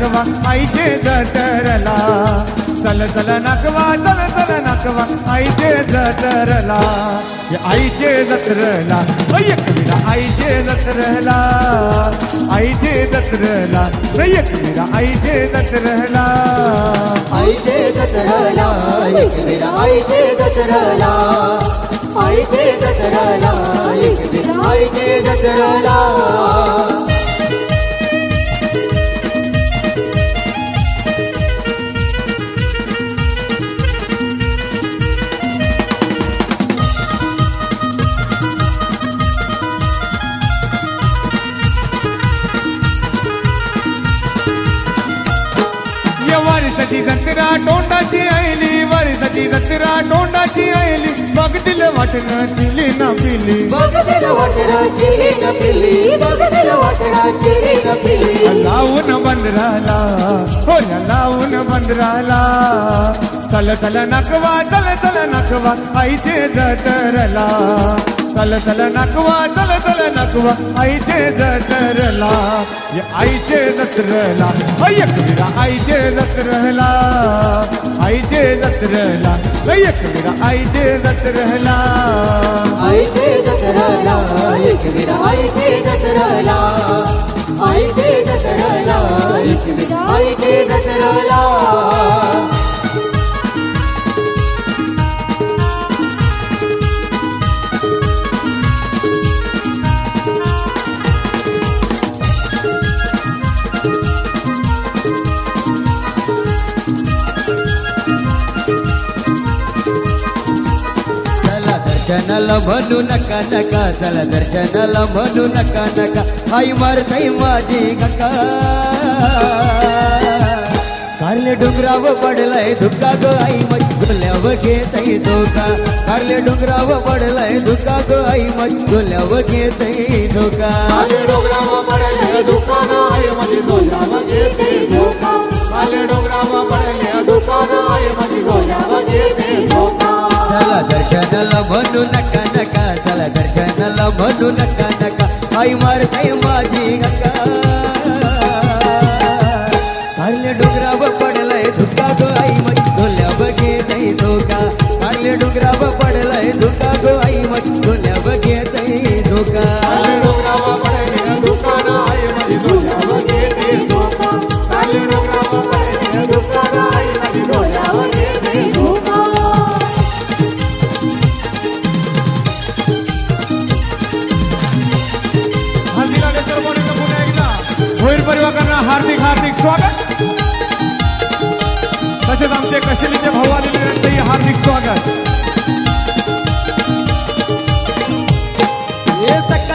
नकवा आईचे जठरला चल चल नकवा चल चल नकवा आईचे जठरला आईचे जत्रला एक विरा आईचे जत्रला आईचे जत्रला एक विरा आईचे जत्रला आईचे जत्रला एक वेळा आईचे जत्रला आईचे जत्रला एक वेळा आईचे जत्रला जत्रा तोंडाची आईली वारसाची जत्रा तोंडाची आईली बघतील वाटणं चिली ना पिली. लावून बंदराला हो लावून बंदराला चल चल नकवा चल चल नकवा आईचे जटरला चल चल नकवा चल चल नकवा आईचे जटरला ये आईचे जत्रला. एक विरा आईचे जत्रला आईचे जत्रला एक विरा आईचे जत्रला आईचे दसरला एक वेळा आईचे दसरला आईचे दसरला एक वेळा आईचे दसरला दर्शनाला म्हणू नका नका चला दर्शनाला म्हणू नका नका. आई मारताई माझी काका कारले डोंगराव पडलाय धुका गो आई मजल्याव गोल्याव घेतई धोका. कारले डोंगराव पडलाय धुका गो आई मजल्याव गोल्याव घेतई धोका. डोंगराव डोंगरावर पडले दुकान आहे माझी डोंगरावर घेते धोका. आले डोंगरावर पडले दुकान आहे माझी डोंगरावर घेते धोका. चला दर्शनाला म्हणू नका नका. चला दर्शनाला म्हणू नका नका. आई मारते माझी नका. कारले डोंगराव पडलाय धुका गो आई मग डोल्या बघे नाही धोका. कारले डोंगराव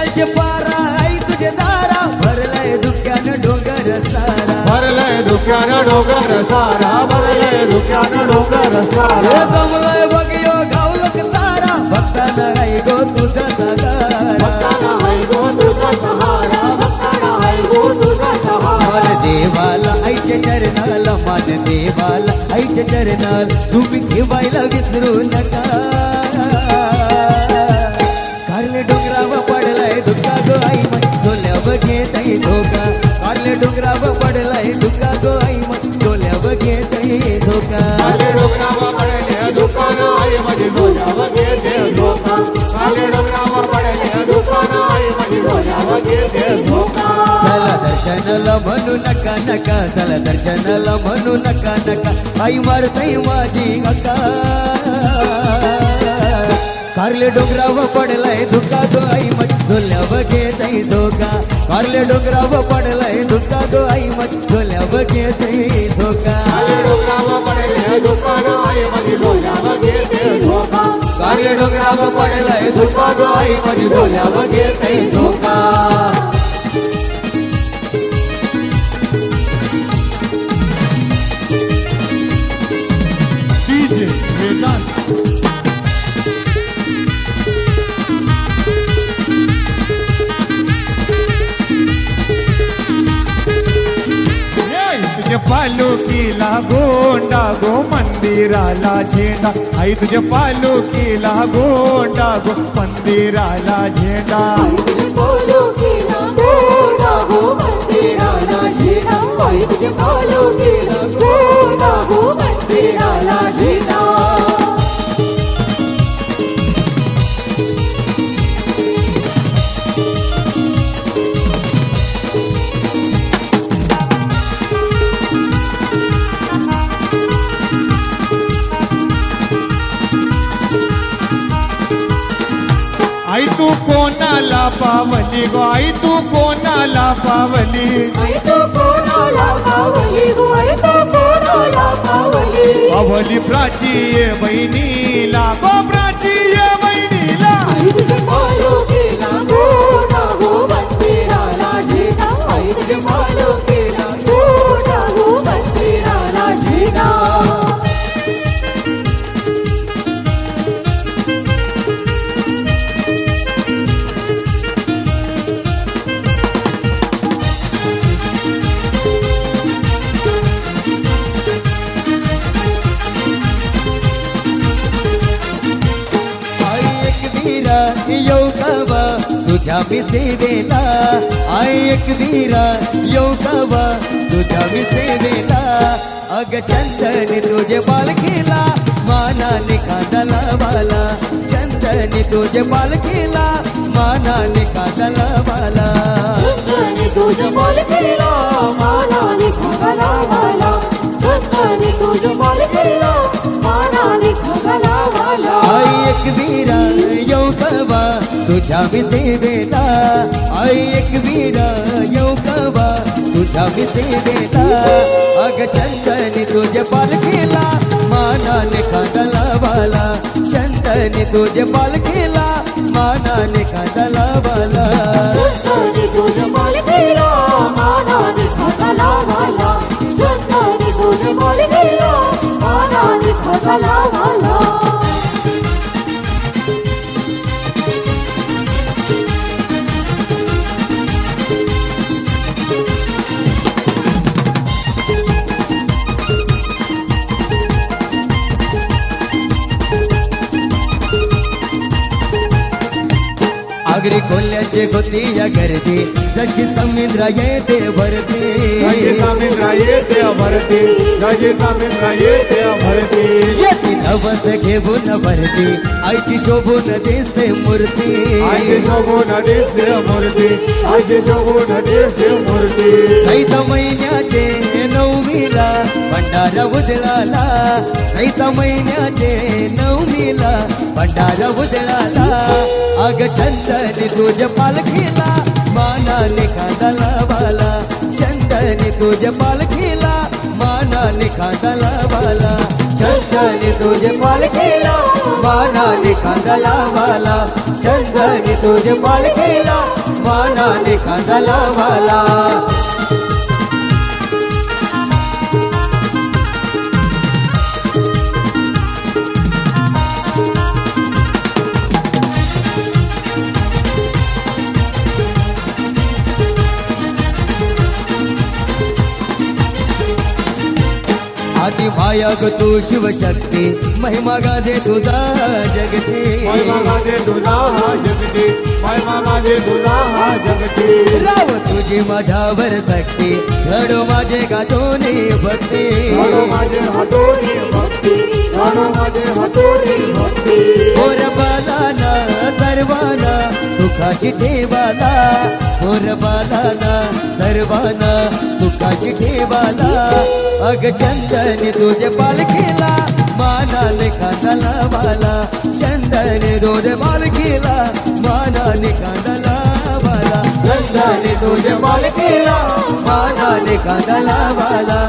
सकाळचे पारा आई तुझे दारा भरलाय धुक्यानं डोंगर सारा. भरलंय धुक्यानं डोंगर सारा भरलंय धुक्यानं डोंगर सारा. जमलंय बघ यो गावलक तारा भक्ताना आई गो तुझा देवाला आईच्या चरणाला मान देवाला आईच्या चरणाला तुम्ही ठेवायला विसरू नका. कारले डोंगरावर पडलाय धुका गो आई मग. डोल्या बघेत आई धोका डोंगरावर पडले दुकान आहे माझी डोळ्यावर घेते धोका. काले डोंगरावर पडले दुकान आहे माझी डोळ्यावर घेते धोका. चला दर्शनाला म्हणू नका नका. चला दर्शनाला म्हणू नका नका. आई मारताई माझी कारले डोंगरावर पडलाय धुका गो आई मग. बघेतई धोका. कारले पडलाय धुका गो आई मग डोल्या बघेतई धोका डोंगरावर पडले दुकान आहे माझी डोळ्यावर घेते धोका कारले डोंगरावर पडलाय धुका गो मंदिराला झेंडा आई तुझ्या पालुकीला गोंडा गो मंदिराला झेंडा आई पावली पावली प्राची ये बहिणीला मी सेवेला आई एक वीरा येऊ गावा तुझ्या मी सेवेला। अग चंदनी तुझे बालकीला मानाने कांदला वाला चंदनी तुझे बालकीला मानाने कांदला वाला चंदनी तुझ बोल केला मानाने खगला वाला चंदनी तुझ बोल केला मानाने खगला वाला आई एक वीरा कवा तुझ्या मी बेटा आई एक वीरा येऊ कवा. तुझ्या मी बेटा अग चंदनी तुझे पालखीला मानाने खांदला वाला. चंदनी तुझे पालखीला मानाने खांदला वाला. जशी समुद्र येते भरते येते भरती. गजेचा मित्रा येते भरती. शेती नवस घेऊन भरती. आईची शोभून दिसते मूर्ती. आयचे शोभून दिसते मूर्ती. आयचे शोभून दिसते मूर्ती. चैत महिन्याचे नवमीला भंडारा उजळाला. चैत महिन्याचे नवमीला भंडारा उजळाला. अग चंदनी तुझ्या पालखीला. मानाने खांदाला वाला चंदनी तुझ्या पालखीला मानाने खांदाला वाला चंदने तुझे पालखीला मानाने खांदाला वाला चंदनी तुझे पालखीला मानाने खांदाला वाला. ग तू शिवशक्ती महिमा गाजे तुझा जगती. महिमा तुला हा जगती महिमा राव तुझी माझ्यावर सक्ती घडो माझे गातोनी भक्ती. घडो माझे हातोनी भक्ती घडो माझे हातोनी भक्ती. होर बालाना सर्वाना सुखाची बालाना सर्वाना सुखाची अग चंदन तुझे पालखीला मानाने खांदला वाला चंदन तुझे पालखीला मानाने खांदला वाला चंदन तुझे पालखीला मानाने खांदला वाला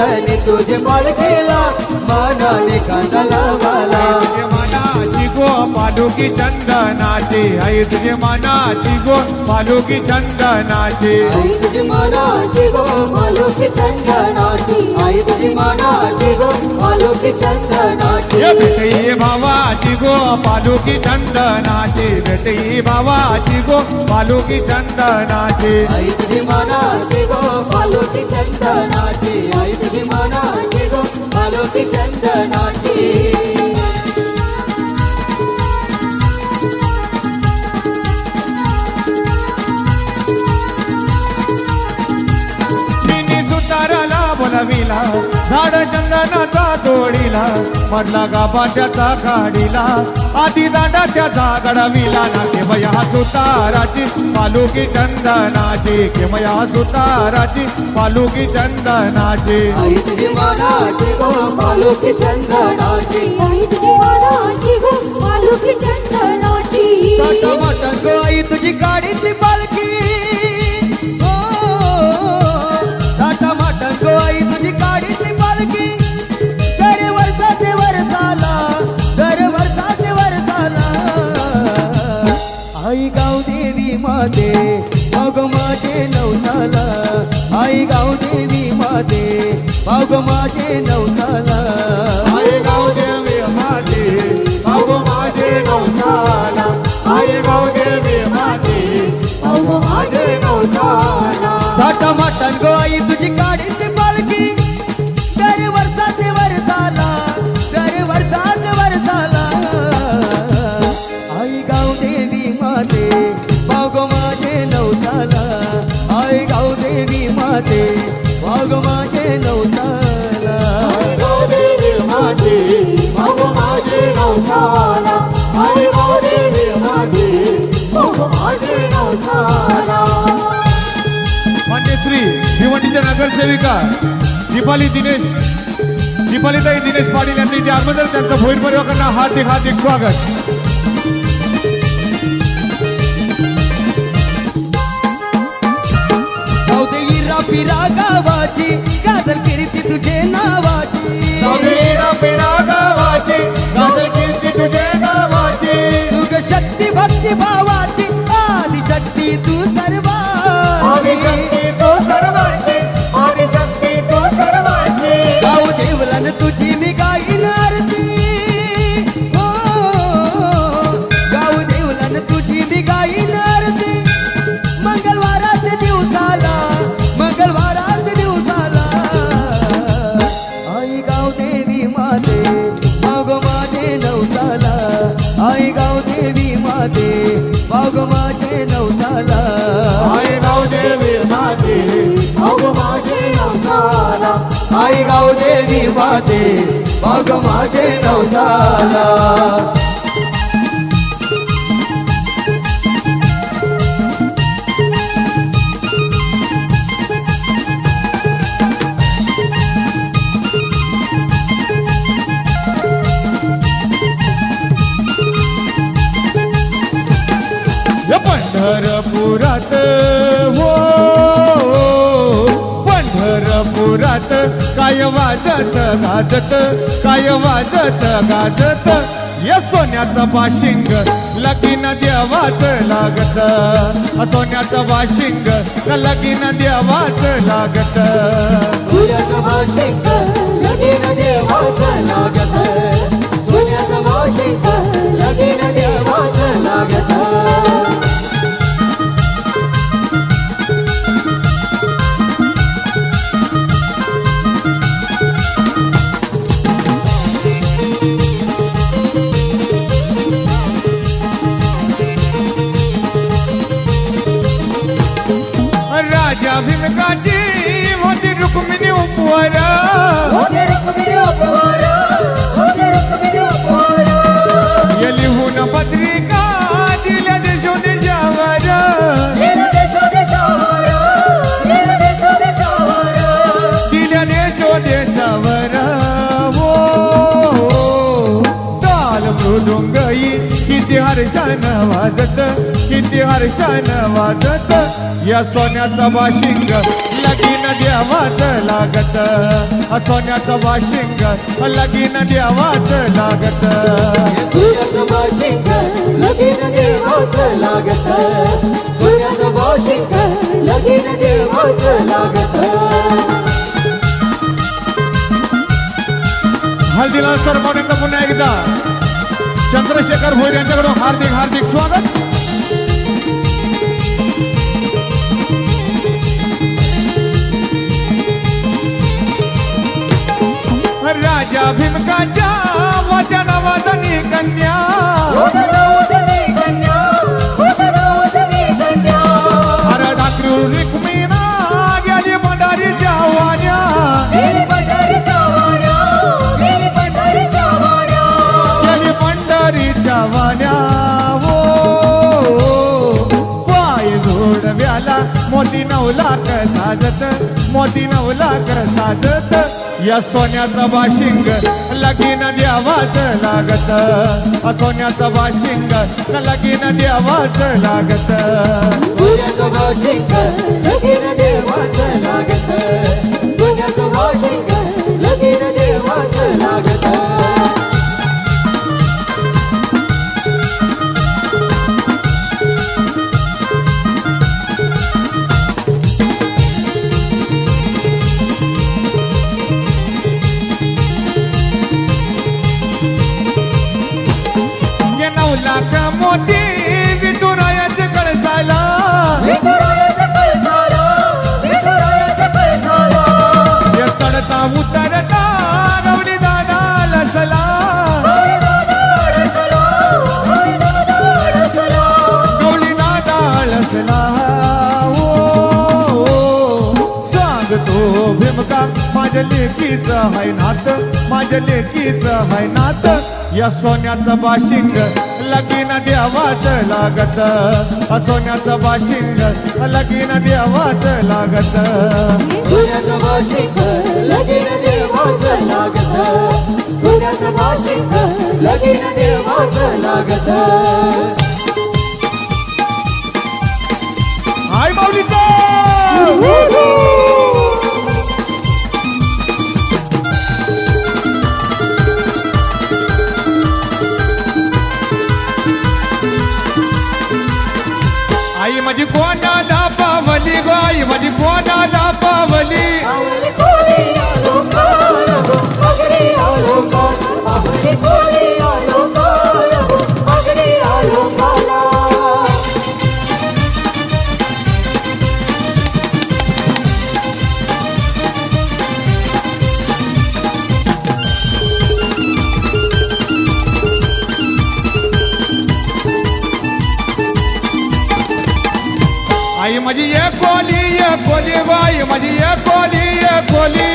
चंदनी तुझे पालखीला मानाने खांदला वाला तुझे मनाची गो पालुकी चंदनाची. आई तुझे मनाची गो पालुकी चंदनाची. आई तुझी मानाची गो मालुकी चंदनाची. आई तुझी मानाची गो मालुकी चंदनाची. भेटई भावाची गो पालुकी चंदनाची. भेटई भावाची गो पालुकी चंदनाची. आई तुझी मानाची गो मालुकी चंदनाची. आई तुझी मानाची गो मालुकी पालुकी चंदनाची. बोलाविला झाड चंदनाचा तोडीला मधला गाभा त्याचा काढीला आधी दांडा त्याचा गडविला ना केमया सुताराची. पालुकी चंदनाची केमया सुताराची. पालुकी चंदनाची. पालुकी चंदनाची. पालुकी आई तुझी गाडीची पालखी. माझे नवनाला आई गाव देवी माते मग माझे नवनाला. नवसाला मान्यश्री भिवंडीच्या नगरसेविका दीपाली दिनेश दीपालीताई दिनेश पाटील यांनी इथे अगोदर त्यांचं भोईर परिवारांना हार्दिक हार्दिक स्वागत. रापिरा गावाची गाजर कीर्ती तुझे नावाची. पेरा गावाची कीर्ती तुझे तुग शक्ती भक्ती भावाची सर्वांची आणि शक्ती तो सर्वांची गाव देवलन तुझी गाव माते मग माझे नवसाला वाजत गाजत काय वाजत गाजत? या सोन्याचं बाशिंग लगीन देवाच लागत. सोन्याचं बाशिंग लगीन देवाच लागत. सोन्याचं बाशिंग लगीन देवाच हर्षान वाजत किती हर्षान वाजत या सोन्याचा बाशिंग लगीन देवाच लागत. सोन्याचा बाशिंग लगीन देवाच लागत. लगीन देवाचं लागत. लगीन देवाचं लागत. हल्दीलाल सरपाटेंचं पुन्हा एकदा. चंद्रशेखर भोईर यांच्याकडून हार्दिक हार्दिक स्वागत. राजा भीमकाच्या वाच्या नावाचा कन्या मोती नवलाक साजत मोती नवलाक साजत. या सोन्याचा बाशिंग लगीन द्यावाच लागत. हा सोन्याचा बाशिंग लगीन द्यावाच लागत. लागत. माझ्या लेकीचं हाय नात माझ्या लेकीचं हाय नात. या सोन्याचं बाशिंग लगीन द्यावाच लागत. सोन्याचं बाशिंग लगीन लागत. लगीन देवाचं लागत. हाय माऊलीचं! पावली ग आई माझी कोणाला पावली आई माझी आई माझी एक कोली एक कोली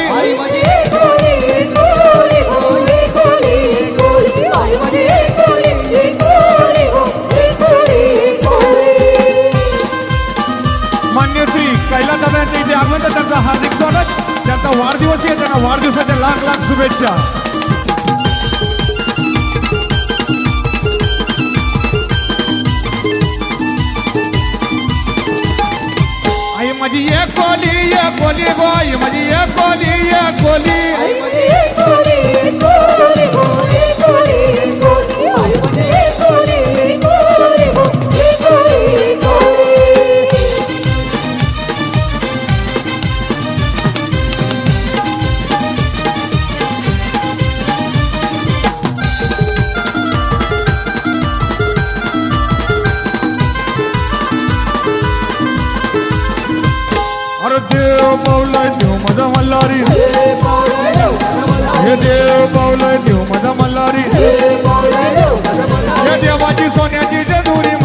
मान्य श्री कैलास दादांच्या इथे आगमन त्यांचं हार्दिक स्वागत. त्यांचा वाढदिवस आहे त्यांना वाढदिवसाच्या लाख लाख शुभेच्छा. कोली एक कोली गो आई माझी देव पावलाय देव माझा मल्हारी हे देव पावलाय देव माझा मल्हारी हे देवाची सोन्याची जदुरी